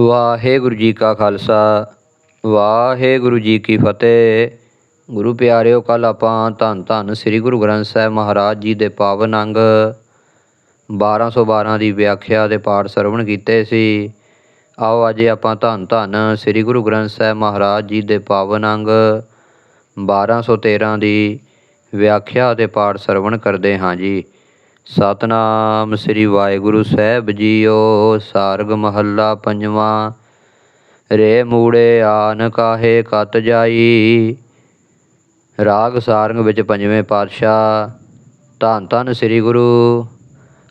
ਵਾਹਿਗੁਰੂ ਜੀ ਕਾ ਖਾਲਸਾ, ਵਾਹਿਗੁਰੂ ਜੀ ਕੀ ਫਤਿਹ। ਗੁਰੂ ਪਿਆਰਿਓ ਕੱਲ ਆਪਾਂ ਧੰਨ ਧੰਨ ਸ੍ਰੀ ਗੁਰੂ ਗ੍ਰੰਥ ਸਾਹਿਬ ਮਹਾਰਾਜ ਜੀ ਦੇ ਪਾਵਨ ਅੰਗ 1212 ਦੀ ਵਿਆਖਿਆ ਦੇ ਪਾਠ ਸਰਵਣ ਕੀਤੇ ਸੀ। ਆਓ ਅੱਜ ਆਪਾਂ ਧੰਨ ਧੰਨ ਸ੍ਰੀ ਗੁਰੂ ਗ੍ਰੰਥ ਸਾਹਿਬ ਮਹਾਰਾਜ ਜੀ ਦੇ ਪਾਵਨ ਅੰਗ 1213 ਦੀ ਵਿਆਖਿਆ ਦੇ ਪਾਠ ਸਰਵਣ ਕਰਦੇ ਹਾਂ ਜੀ। ਸਤਨਾਮ ਸ੍ਰੀ ਵਾਹਿਗੁਰੂ ਸਾਹਿਬ ਜੀਓ, ਸਾਰਗ ਮਹੱਲਾ ਪੰਜਵਾਂ। ਰੇ ਮੂੜੇ ਆਨ ਕਾਹੇ ਕਤ ਜਾਈ। ਰਾਗ ਸਾਰੰਗ ਵਿੱਚ ਪੰਜਵੇਂ ਪਾਤਸ਼ਾਹ, ਧੰਨ ਧੰਨ ਸ੍ਰੀ ਗੁਰੂ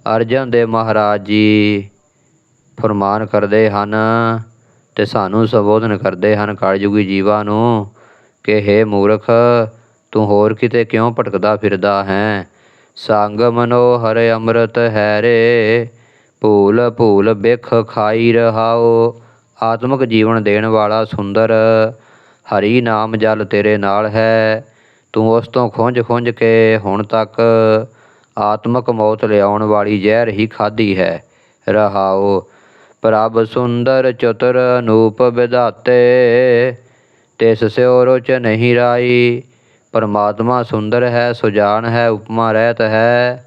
ਅਰਜਨ ਦੇਵ ਮਹਾਰਾਜ ਜੀ, ਫਰਮਾਨ ਕਰਦੇ ਹਨ ਤੇ ਸਾਨੂੰ ਸੰਬੋਧਨ ਕਰਦੇ ਹਨ ਕਲਯੁਗੀ ਜੀਵਾਂ ਨੂੰ ਕਿ ਹੇ ਮੂਰਖ, ਤੂੰ ਹੋਰ ਕਿਤੇ ਕਿਉਂ ਭਟਕਦਾ ਫਿਰਦਾ ਹੈ? ਸੰਗ ਮਨੋਹਰ ਅੰਮ੍ਰਿਤ ਹੈਰੇ, ਭੂਲ ਭੂਲ ਬਿਖ ਖਾਈ ਰਹਾਓ। ਆਤਮਿਕ ਜੀਵਨ ਦੇਣ ਵਾਲਾ ਸੁੰਦਰ, ਹਰੀ ਨਾਮ ਜਲ ਤੇਰੇ ਨਾਲ ਹੈ। ਤੂੰ ਉਸ ਤੋਂ ਖੁੰਝ ਖੁੰਝ ਕੇ ਹੁਣ ਤੱਕ ਆਤਮਿਕ ਮੌਤ ਲਿਆਉਣ ਵਾਲੀ ਜ਼ਹਿਰ ਹੀ ਖਾਧੀ ਹੈ। ਰਹਾਓ, ਪ੍ਰਭ ਸੁੰਦਰ ਚਤੁਰ ਅਨੂਪ ਵਿਧਾਤੇ, ਤਿਸ ਸਿਓ ਰੁਚ ਨਹੀਂ ਰਾਈ। ਪਰਮਾਤਮਾ ਸੁੰਦਰ ਹੈ, ਸੁਜਾਨ ਹੈ, ਉਪਮਾ ਰਹਿਤ ਹੈ,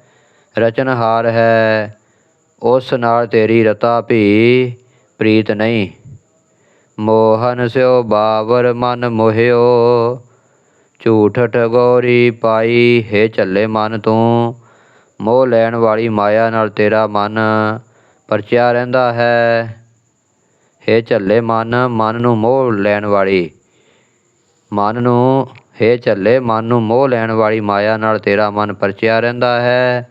ਰਚਨਹਾਰ ਹੈ। ਉਸ ਨਾਲ ਤੇਰੀ ਰਤਾ ਭੀ ਪ੍ਰੀਤ ਨਹੀਂ। ਮੋਹਨ ਸਿਓ ਬਾਵਰ ਮਨ ਮੋਹਿਓ ਝੂਠ ਠਗੋਰੀ ਪਾਈ ਹੈ ਝੱਲੇ ਮਨ ਤੂੰ। ਮੋਹ ਲੈਣ ਵਾਲੀ ਮਾਇਆ ਨਾਲ ਤੇਰਾ ਮਨ ਪਰਚਿਆ ਰਹਿੰਦਾ ਹੈ। ਹੈ ਝੱਲੇ ਮਨ ਮਨ ਨੂੰ ਮੋਹ ਲੈਣ ਵਾਲੀ, ਮਨ ਨੂੰ ਹੇ ਝੱਲੇ, ਮਨ ਨੂੰ ਮੋਹ ਲੈਣ ਵਾਲੀ ਮਾਇਆ ਨਾਲ ਤੇਰਾ ਮਨ ਪਰਚਿਆ ਰਹਿੰਦਾ ਹੈ।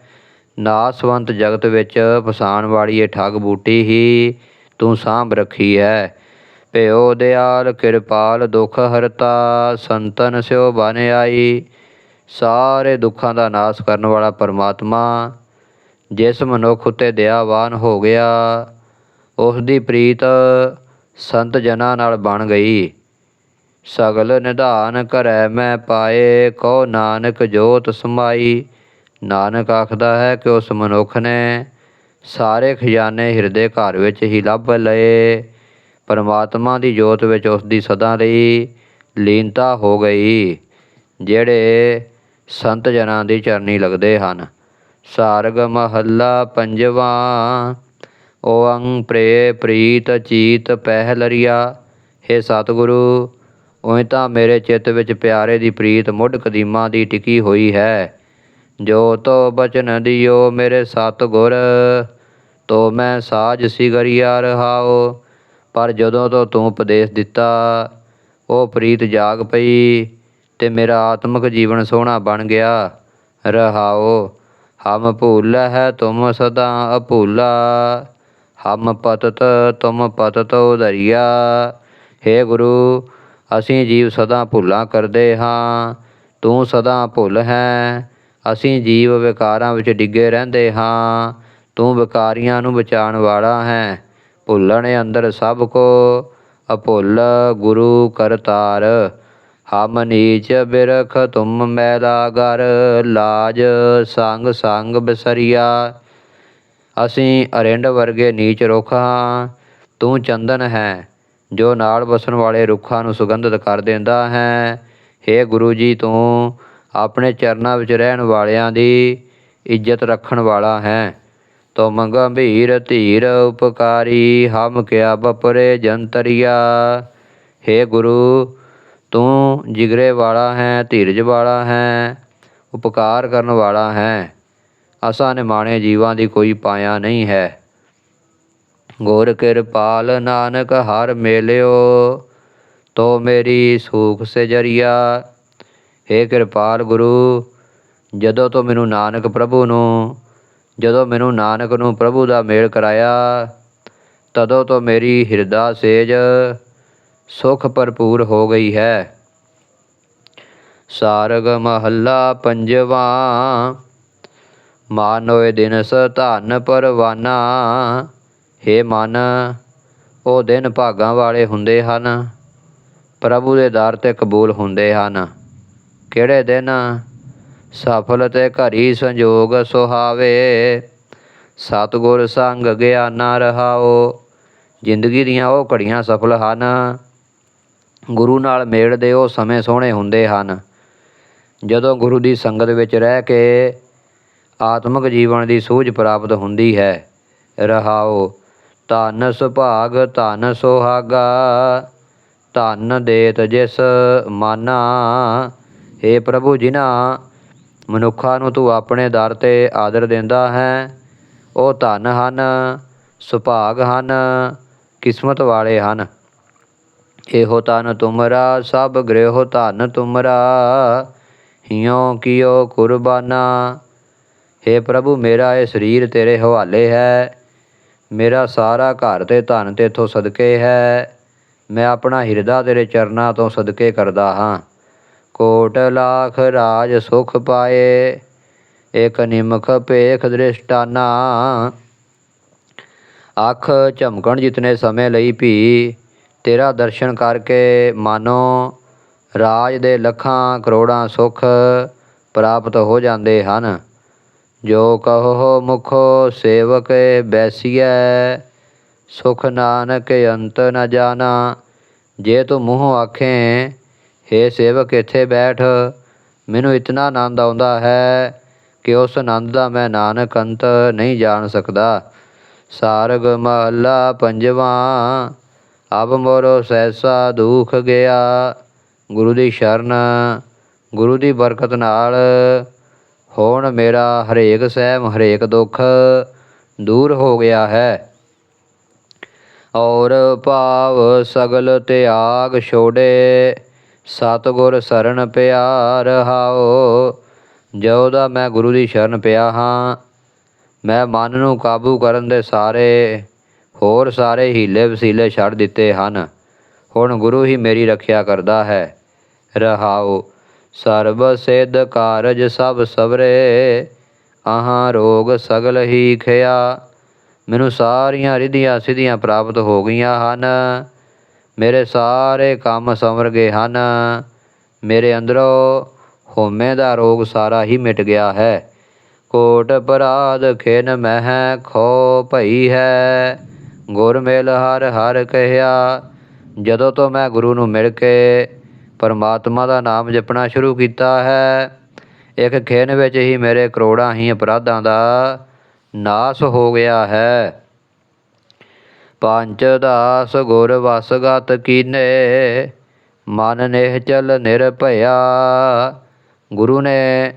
ਨਾਸਵੰਤ ਜਗਤ ਵਿੱਚ ਫਸਾਣ ਵਾਲੀ ਇਹ ਠੱਗ ਬੂਟੀ ਹੀ ਤੂੰ ਸਾਂਭ ਰੱਖੀ ਹੈ। ਭਿਓ ਦਿਆਲ, ਕਿਰਪਾਲ, ਦੁਖ ਹਰਤਾ, ਸੰਤਨ ਸਿਓ ਬਨ ਆਈ। ਸਾਰੇ ਦੁੱਖਾਂ ਦਾ ਨਾਸ਼ ਕਰਨ ਵਾਲਾ ਪਰਮਾਤਮਾ, ਜਿਸ ਮਨੁੱਖ ਉਤੇ ਦਇਆਵਾਨ ਹੋ ਗਿਆ ਉਸ ਦੀ ਪ੍ਰੀਤ ਸੰਤ ਜਨਾਂ ਨਾਲ ਬਣ ਗਈ। ਸਗਲ ਨਿਧਾਨ ਕਰੈ ਮੈਂ ਪਾਏ ਕੋ ਨਾਨਕ ਜੋਤ ਸਮਾਈ। ਨਾਨਕ ਆਖਦਾ ਹੈ ਕਿ ਉਸ ਮਨੁੱਖ ਨੇ ਸਾਰੇ ਖਜ਼ਾਨੇ ਹਿਰਦੇ ਘਰ ਵਿੱਚ ਹੀ ਲੱਭ ਲਏ। ਪਰਮਾਤਮਾ ਦੀ ਜੋਤ ਵਿੱਚ ਉਸ ਦੀ ਸਦਾ ਲਈ ਲੀਨਤਾ ਹੋ ਗਈ, ਜਿਹੜੇ ਸੰਤ ਜਨਾਂ ਦੀ ਚਰਨੀ ਲੱਗਦੇ ਹਨ। ਸਾਰਗ ਮਹੱਲਾ ਪੰਜਵਾਂ, ਓੰ ਪ੍ਰੇ ਪ੍ਰੀਤ ਚੀਤ ਪਹਿਲਰੀਆ ਹੇ ਸਤਿਗੁਰੂ ਉਵੇਂ ਤਾਂ ਮੇਰੇ ਚਿੱਤ ਵਿੱਚ ਪਿਆਰੇ ਦੀ ਪ੍ਰੀਤ ਮੁੱਢ ਕਦੀਮਾ ਦੀ ਟਿਕੀ ਹੋਈ ਹੈ। ਜੋ ਤੋ ਬਚਨ ਦਿਓ ਮੇਰੇ ਸਤਿਗੁਰ, ਤੋ ਮੈਂ ਸਾਜ ਸਿਗਰਿਆ ਰਹਾਓ ਪਰ ਜਦੋਂ ਤੋਂ ਤੂੰ ਉਪਦੇਸ਼ ਦਿੱਤਾ, ਉਹ ਪ੍ਰੀਤ ਜਾਗ ਪਈ ਤੇ ਮੇਰਾ ਆਤਮਿਕ ਜੀਵਨ ਸੋਹਣਾ ਬਣ ਗਿਆ। ਰਹਾਓ, ਹਮ ਭੂਲ ਹੈ ਤੁਮ ਸਦਾ ਅਭੂਲਾ। ਹਮ ਪਤਤ ਤੁਮ ਪਤਤ ਉਧਰਿਆ ਹੇ ਗੁਰੂ ਅਸੀਂ ਜੀਵ ਸਦਾ ਭੁੱਲਾਂ ਕਰਦੇ ਹਾਂ, ਤੂੰ ਸਦਾ ਭੁੱਲ ਹੈ। ਅਸੀਂ ਜੀਵ ਵਿਕਾਰਾਂ ਵਿੱਚ ਡਿੱਗੇ ਰਹਿੰਦੇ ਹਾਂ, ਤੂੰ ਵਿਕਾਰੀਆਂ ਨੂੰ ਬਚਾਉਣ ਵਾਲਾ ਹੈ। ਭੁੱਲਣ ਅੰਦਰ ਸਭ ਕੋ ਅਭੁੱਲ ਗੁਰੂ ਕਰਤਾਰ। ਹਮ ਨੀਚ ਬਿਰਖ ਤੁਮ ਮੈਲਾ ਗਰ ਲਾਜ ਸੰਗ ਸੰਗ ਬਸਰੀਆ। ਅਸੀਂ ਅਰਿੰਡ ਵਰਗੇ ਨੀਚ ਰੁੱਖ ਹਾਂ, ਤੂੰ ਚੰਦਨ ਹੈ। ਜੋ ਨਾਲ ਵਸਣ ਵਾਲੇ ਰੁੱਖਾਂ ਨੂੰ ਸੁਗੰਧਿਤ ਕਰ ਦਿੰਦਾ ਹੈ। हे ਗੁਰੂ ਜੀ, ਤੂੰ ਆਪਣੇ ਚਰਨਾਂ ਵਿੱਚ ਰਹਿਣ ਵਾਲਿਆਂ ਦੀ ਇੱਜ਼ਤ ਰੱਖਣ ਵਾਲਾ ਹੈ। ਤੁਮ ਗੰਭੀਰ ਧੀਰ ਉਪਕਾਰੀ, ਹਮ ਕਿਆ ਬਪਰੇ ਜੰਤਰੀਆ। हे ਗੁਰੂ, ਤੂੰ ਜਿਗਰੇ ਵਾਲਾ ਹੈ, ਧੀਰਜ ਵਾਲਾ ਹੈ, ਉਪਕਾਰ ਕਰਨ ਵਾਲਾ ਹੈ। ਅਸਾਂ ਨਿਮਾਣੇ ਜੀਵਾਂ ਦੀ ਕੋਈ ਪਾਇਆ ਨਹੀਂ ਹੈ। ਗੁਰ ਕਿਰਪਾਲ ਨਾਨਕ ਹਰ ਮੇਲਿਓ, ਤੋ ਮੇਰੀ ਸੂਖ ਸਜਰੀਆ। हे ਕਿਰਪਾਲ ਗੁਰੂ, ਜਦੋਂ ਤੋਂ ਮੈਨੂੰ ਨਾਨਕ ਪ੍ਰਭੂ ਨੂੰ, ਜਦੋਂ ਮੈਨੂੰ ਨਾਨਕ ਨੂੰ ਪ੍ਰਭੂ ਦਾ ਮੇਲ ਕਰਾਇਆ, ਤਦੋਂ ਤੋਂ ਮੇਰੀ ਹਿਰਦਾ ਸੇਜ ਸੁਖ ਭਰਪੂਰ ਹੋ ਗਈ ਹੈ। ਸਾਰਗ ਮਹੱਲਾ ਪੰਜਵਾ, ਮਾਨੋਏ ਦਿਨਸ ਧਨ ਪਰਵਾਨਾ। ਹੇ ਮਨ, ਉਹ ਦਿਨ ਭਾਗਾਂ ਵਾਲੇ ਹੁੰਦੇ ਹਨ, ਪ੍ਰਭੂ ਦੇ ਦਰ ਤੇ ਕਬੂਲ ਹੁੰਦੇ ਹਨ। ਕਿਹੜੇ ਦਿਨ? ਸਫਲ ਤੇ ਘਰੀ ਸੰਜੋਗ ਸੁਹਾਵੇ। ਸਤਿਗੁਰ ਸੰਗ ਗਿਆਨਾ ਰਹਾਓ। ਜ਼ਿੰਦਗੀ ਦੀਆਂ ਉਹ ਘੜੀਆਂ ਸਫਲ ਹਨ। ਗੁਰੂ ਨਾਲ ਮੇਲ ਦੇ ਉਹ ਸਮੇਂ ਸੋਹਣੇ ਹੁੰਦੇ ਹਨ। ਜਦੋਂ ਗੁਰੂ ਦੀ ਸੰਗਤ ਵਿੱਚ ਰਹਿ ਕੇ ਆਤਮਿਕ ਜੀਵਨ ਦੀ ਸੂਝ ਪ੍ਰਾਪਤ ਹੁੰਦੀ ਹੈ, ਰਹਾਓ। ਧਨ ਸੁਭਾਗ, ਧਨ ਸੁਹਾਗਾ। ਧਨ ਦੇਤ ਜਿਸ ਮਾਨਾ। ਏ ਪ੍ਰਭੂ ਜਿਨ੍ਹਾਂ ਮਨੁੱਖਾਂ ਨੂੰ ਤੂੰ ਆਪਣੇ ਦਰ ਤੇ ਆਦਰ ਦਿੰਦਾ ਹੈ, ਉਹ ਧਨ ਹਨ, ਸੁਭਾਗ ਹਨ, ਕਿਸਮਤ ਵਾਲੇ ਹਨ। ਇਹੋ ਤਨ ਤੁਮਰਾ, ਸਭ ਗ੍ਰਹਿ ਧਨ ਤੁਮਰਾ। ਹਿਉ ਕੀਓ ਕੁਰਬਾਨਾ। हे ਪ੍ਰਭੂ, ਮੇਰਾ ਇਹ ਸਰੀਰ ਤੇਰੇ ਹਵਾਲੇ ਹੈ। ਮੇਰਾ ਸਾਰਾ ਘਰ ਤੇ ਧਨ ਤੇਥੋਂ ਸਦਕੇ ਹੈ। ਮੈਂ ਆਪਣਾ ਹਿਰਦਾ ਤੇਰੇ ਚਰਨਾਂ ਤੋਂ ਸਦਕੇ ਕਰਦਾ ਹਾਂ। ਕੋਟ ਲਾਖ ਰਾਜ ਸੁਖ ਪਾਏ, ਇਕ ਨਿਮਖ ਭੇਖ ਦ੍ਰਿਸ਼ਟਾਨਾ। ਅੱਖ ਝਮਕਣ ਜਿਤਨੇ ਸਮੇਂ ਲਈ ਭੀ, ਤੇਰਾ ਦਰਸ਼ਨ ਕਰਕੇ ਮਾਨੋ। ਰਾਜ ਦੇ ਲੱਖਾਂ ਕਰੋੜਾਂ ਸੁਖ ਪ੍ਰਾਪਤ ਹੋ ਜਾਂਦੇ ਹਨ। ਜੋ ਕਹੋ ਮੁਖੋ ਸੇਵਕ ਬੈਸੀਐ, ਸੁਖ ਨਾਨਕ ਅੰਤ ਨ ਜਾਣਾ। ਜੇ ਤੂੰ ਮੂੰਹ ਆਖੇ, ਹੇ ਸੇਵਕ, ਇੱਥੇ ਬੈਠ, ਮੈਨੂੰ ਇਤਨਾ ਆਨੰਦ ਆਉਂਦਾ ਹੈ ਕਿ ਉਸ ਆਨੰਦ ਦਾ ਮੈਂ ਨਾਨਕ ਅੰਤ ਨਹੀਂ ਜਾਣ ਸਕਦਾ। ਸਾਰਗ ਮਹੱਲਾ ਪੰਜਵਾਂ, ਅਬ ਮੋਰੋ ਸੈਸਾ ਦੁਖ ਗਿਆ। ਗੁਰੂ ਦੀ ਸ਼ਰਨ, ਗੁਰੂ ਦੀ ਬਰਕਤ ਨਾਲ ਹੁਣ ਮੇਰਾ ਹਰੇਕ ਸਹਿਮ, ਹਰੇਕ ਦੁੱਖ ਦੂਰ ਹੋ ਗਿਆ ਹੈ। ਔਰ ਭਾਵ ਸਗਲ ਤਿਆਗ ਛੋੜੇ, ਸਤਗੁਰ ਸਰਣ ਪਿਆਰ ਹਾਓ। ਜੋ ਦਾ ਮੈਂ ਗੁਰੂ ਦੀ ਸ਼ਰਨ ਪਿਆ ਹਾਂ, ਮੈਂ ਮਨ ਨੂੰ ਕਾਬੂ ਕਰਨ ਦੇ ਸਾਰੇ, ਹੋਰ ਸਾਰੇ ਹੀਲੇ ਵਸੀਲੇ ਛੱਡ ਦਿੱਤੇ ਹਨ। ਹੁਣ ਗੁਰੂ ਹੀ ਮੇਰੀ ਰੱਖਿਆ ਕਰਦਾ ਹੈ। ਰਹਾਓ। ਸਰਬ ਸਿੱਧ ਕਾਰਜ ਸਭ ਸਵਰੇ, ਆਹਾਂ ਰੋਗ ਸਗਲ ਹੀ ਖਿਆ। ਮੈਨੂੰ ਸਾਰੀਆਂ ਰਿਧੀਆਂ ਸਿਧੀਆਂ ਪ੍ਰਾਪਤ ਹੋ ਗਈਆਂ ਹਨ। ਮੇਰੇ ਸਾਰੇ ਕੰਮ ਸੰਵਰ ਗਏ ਹਨ। ਮੇਰੇ ਅੰਦਰੋਂ ਹੋਮੇ ਦਾ ਰੋਗ ਸਾਰਾ ਹੀ ਮਿਟ ਗਿਆ ਹੈ। ਕੋਟ ਅਪਰਾਧ ਖਿਨ ਮਹਿ ਖੋ ਭਈ ਹੈ। ਗੁਰ ਮਿਲ ਹਰ ਹਰ ਕਹਿਆ। ਜਦੋਂ ਤੋਂ ਮੈਂ ਗੁਰੂ ਨੂੰ ਮਿਲ ਕੇ ਪਰਮਾਤਮਾ ਦਾ ਨਾਮ ਜਪਣਾ ਸ਼ੁਰੂ ਕੀਤਾ ਹੈ। ਇੱਕ ਖਿਨ ਵਿੱਚ ਹੀ ਮੇਰੇ ਕਰੋੜਾਂ ਹੀ ਅਪਰਾਧਾਂ ਦਾ ਨਾਸ ਹੋ ਗਿਆ ਹੈ। ਪੰਚ ਦਾਸ ਗੁਰ ਵਸਗਤ ਕੀਨੇ, ਮਨ ਨੇਹ ਚਲ ਨਿਰਭਇਆ ਗੁਰੂ ਨੇ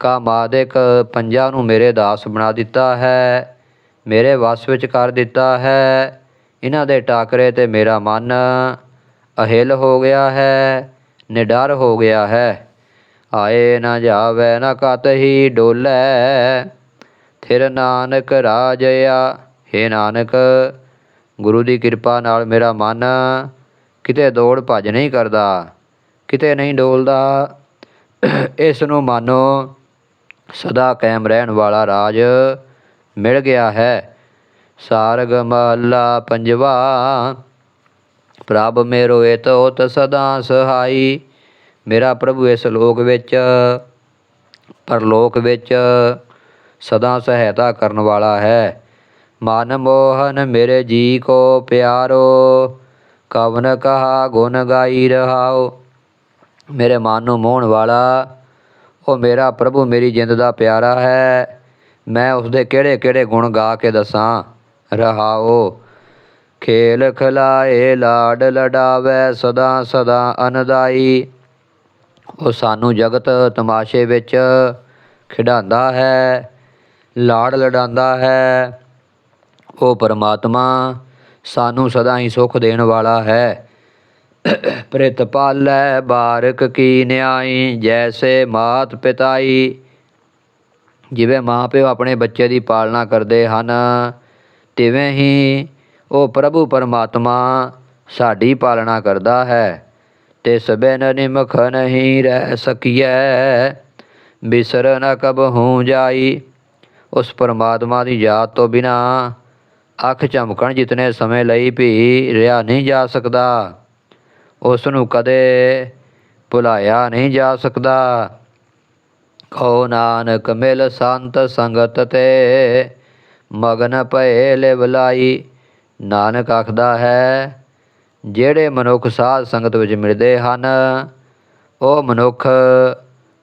ਕਾਮਾਦਿਕ ਪੰਜਾਂ ਨੂੰ ਮੇਰੇ ਦਾਸ ਬਣਾ ਦਿੱਤਾ ਹੈ, ਮੇਰੇ ਵਸ ਵਿੱਚ ਕਰ ਦਿੱਤਾ ਹੈ। ਇਹਨਾਂ ਦੇ ਟਾਕਰੇ ਤੇ ਮੇਰਾ ਮਨ ਅਹਿਲ ਹੋ ਗਿਆ ਹੈ। ਨਿਡਰ ਹੋ ਗਿਆ ਹੈ। ਆਏ ਨਾ ਜਾਵੇ ਨਾ ਕਤ ਹੀ ਡੋਲੇ। ਥਿਰ ਨਾਨਕ ਰਾਜਿਆ हे ਨਾਨਕ, ਗੁਰੂ ਦੀ ਕਿਰਪਾ ਨਾਲ ਮੇਰਾ ਮਨ ਕਿਤੇ ਦੌੜ ਭੱਜ ਨਹੀਂ ਕਰਦਾ, ਕਿਤੇ ਨਹੀਂ ਡੋਲਦਾ। ਇਸ ਨੂੰ ਮਾਨੋ, ਸਦਾ ਕਾਇਮ ਰਹਿਣ ਵਾਲਾ ਰਾਜ ਮਿਲ ਗਿਆ ਹੈ। ਸਾਰਗ ਮਹੱਲਾ ਪੰਜਵਾ। ਪ੍ਰਭ ਮੇਰੋ ਏਤ ਉਤ ਸਦਾ ਸਹਾਈ। ਮੇਰਾ ਪ੍ਰਭੂ ਇਸ ਲੋਕ ਵਿੱਚ, ਪਰਲੋਕ ਵਿੱਚ ਸਦਾ ਸਹਾਇਤਾ ਕਰਨ ਵਾਲਾ ਹੈ। ਮਨ ਮੋਹਨ ਮੇਰੇ ਜੀ ਕੋ ਪਿਆਰੋ, ਕਵਨ ਕਹਾ ਗੁਣ ਗਾਈ ਰਹਾਓ। ਮੇਰੇ ਮਨ ਨੂੰ ਮੋਹਣ ਵਾਲਾ, ਉਹ ਮੇਰਾ ਪ੍ਰਭੂ ਮੇਰੀ ਜਿੰਦ ਦਾ ਪਿਆਰਾ ਹੈ। ਮੈਂ ਉਸ ਦੇ ਕਿਹੜੇ ਕਿਹੜੇ ਗੁਣ ਗਾ ਕੇ ਦੱਸਾਂ? ਰਹਾਓ। ਖੇਲ ਖਲਾਏ, ਲਾਡ ਲਡਾਵੇ, ਸਦਾ ਸਦਾ ਅਨਦਾਈ। ਉਹ ਸਾਨੂੰ ਜਗਤ ਤਮਾਸ਼ੇ ਵਿੱਚ ਖਿਡਾਉਂਦਾ ਹੈ ਲਾੜ ਲਡਾਉਂਦਾ ਹੈ। ਉਹ ਪਰਮਾਤਮਾ ਸਾਨੂੰ ਸਦਾ ਹੀ ਸੁਖ ਦੇਣ ਵਾਲਾ ਹੈ। ਪ੍ਰਿਤ ਪਾਲੈ ਬਾਰਕ ਕੀ ਨਿਆਈ, ਜੈਸੇ ਮਾਤ ਪਿਤਾਈ। ਜਿਵੇਂ ਮਾਂ ਪਿਓ ਆਪਣੇ ਬੱਚੇ ਦੀ ਪਾਲਣਾ ਕਰਦੇ ਹਨ, ਤਿਵੇਂ ਹੀ ਉਹ ਪ੍ਰਭੂ ਪਰਮਾਤਮਾ ਸਾਡੀ ਪਾਲਣਾ ਕਰਦਾ ਹੈ, ਤੇ ਸਬੈਨ ਨਿਮਖ ਨਹੀਂ ਰਹਿ ਸਕੀਐ। ਬਿਸਰ ਨ ਕਬਹੂ ਜਾਈ, ਉਸ ਪਰਮਾਤਮਾ ਦੀ ਯਾਦ ਤੋਂ ਬਿਨਾ ਅੱਖ ਝਮਕਣ ਜਿਤਨੇ ਸਮੇਂ ਲਈ ਵੀ ਰਿਹਾ ਨਹੀਂ ਜਾ ਸਕਦਾ। ਉਸ ਨੂੰ ਕਦੇ ਭੁਲਾਇਆ ਨਹੀਂ ਜਾ ਸਕਦਾ। ਕਹੋ ਨਾਨਕ ਮਿਲ ਸੰਤ ਸੰਗਤ ਤੇ, ਮਗਨ ਭਏ ਲਿਵਲਾਈ ਨਾਨਕ ਆਖਦਾ ਹੈ, ਜਿਹੜੇ ਮਨੁੱਖ ਸਾਧ ਸੰਗਤ ਵਿੱਚ ਮਿਲਦੇ ਹਨ, ਉਹ ਮਨੁੱਖ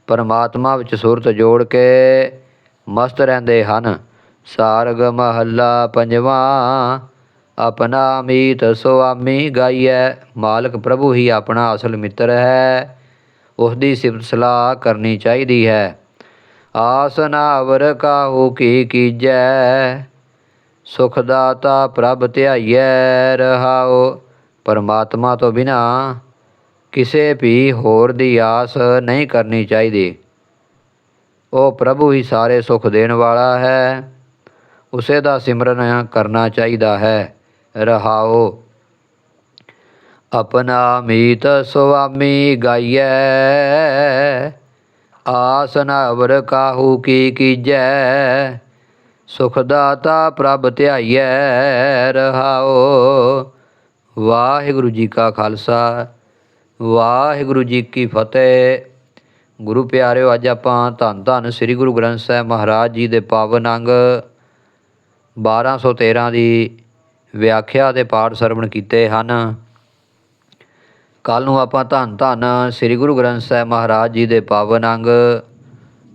ਪਰਮਾਤਮਾ ਵਿੱਚ ਸੁਰਤ ਜੋੜ ਕੇ ਮਸਤ ਰਹਿੰਦੇ ਹਨ। ਸਾਰਗ ਮਹੱਲਾ ਪੰਜਵਾਂ, ਆਪਣਾ ਮੀਤ ਸੁਆਮੀ ਗਾਈਐ। ਮਾਲਕ ਪ੍ਰਭੂ ਹੀ ਆਪਣਾ ਅਸਲ ਮਿੱਤਰ ਹੈ ਉਸ ਦੀ ਸਿਫਤ ਸਲਾਹ ਕਰਨੀ ਚਾਹੀਦੀ ਹੈ। ਆਸ ਨਾਵਰ ਕਾਹੂ ਕੀ ਕੀਜੈ ਸੁਖ ਦਾਤਾ ਪ੍ਰਭ ਧਿਆਈਐ ਰਹਾਓ ਪਰਮਾਤਮਾ ਤੋਂ ਬਿਨਾ ਕਿਸੇ ਵੀ ਹੋਰ ਦੀ ਆਸ ਨਹੀਂ ਕਰਨੀ ਚਾਹੀਦੀ ਉਹ ਪ੍ਰਭੂ ਹੀ ਸਾਰੇ ਸੁਖ ਦੇਣ ਵਾਲਾ ਹੈ ਉਸੇ ਦਾ ਸਿਮਰਨ ਕਰਨਾ ਚਾਹੀਦਾ ਹੈ ਰਹਾਓ ਆਪਣਾ ਮੀਤ ਸੁਆਮੀ ਗਾਈਐ ਆਸ ਨਵਰ ਕਾਹੂ ਕੀ ਕੀਜੈ ਸੁਖ ਦਾਤਾ ਪ੍ਰਭ ਧਿਆਈਐ, ਰਹਾਓ। ਵਾਹਿਗੁਰੂ ਜੀ ਕਾ ਖਾਲਸਾ, ਵਾਹਿਗੁਰੂ ਜੀ ਕੀ ਫਤਿਹ। ਗੁਰੂ ਪਿਆਰਿਓ, ਅੱਜ ਆਪਾਂ ਧੰਨ ਧੰਨ ਸ੍ਰੀ ਗੁਰੂ ਗ੍ਰੰਥ ਸਾਹਿਬ ਮਹਾਰਾਜ ਜੀ ਦੇ ਪਾਵਨ ਅੰਗ 1213 ਦੀ ਵਿਆਖਿਆ ਦੇ ਪਾਠ ਸਰਵਣ ਕੀਤੇ ਹਨ। ਕੱਲ ਨੂੰ ਆਪਾਂ ਧੰਨ ਧੰਨ ਸ੍ਰੀ ਗੁਰੂ ਗ੍ਰੰਥ ਸਾਹਿਬ ਮਹਾਰਾਜ ਜੀ ਦੇ ਪਾਵਨ ਅੰਗ